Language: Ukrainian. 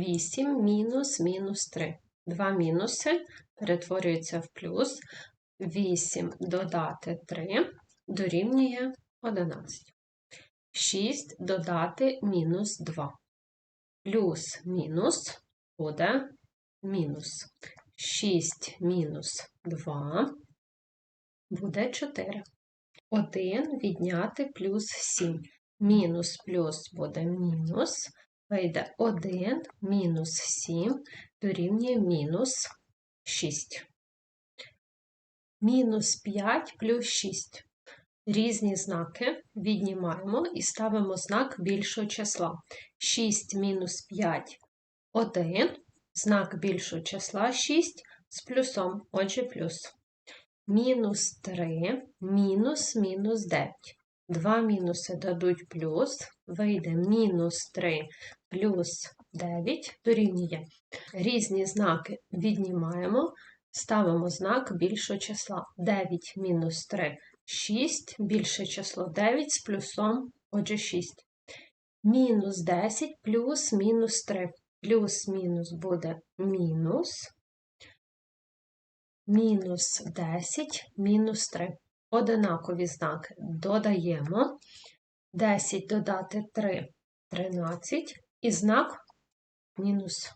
8 мінус мінус 3. Два мінуси перетворюються в плюс. 8 додати 3 дорівнює 11. 6 додати мінус 2. Плюс мінус буде мінус. 6 мінус 2 буде 4. 1 відняти плюс 7. Мінус плюс буде мінус. Вийде 1 мінус 7 дорівнює мінус 6. Мінус 5 плюс 6. Різні знаки віднімаємо і ставимо знак більшого числа. 6 мінус 5 1. Знак більшого числа 6 з плюсом, отже, плюс. Мінус 3, мінус мінус 9. Два мінуси дадуть плюс, вийде мінус 3 плюс 9 дорівнює. Різні знаки віднімаємо, ставимо знак більшого числа. 9 мінус 3 6, більше число 9 з плюсом, отже 6. Мінус 10 плюс мінус 3. Плюс-мінус буде мінус. Мінус 10, мінус 3. Одинакові знаки додаємо. 10 додати 3 13 і знак мінус.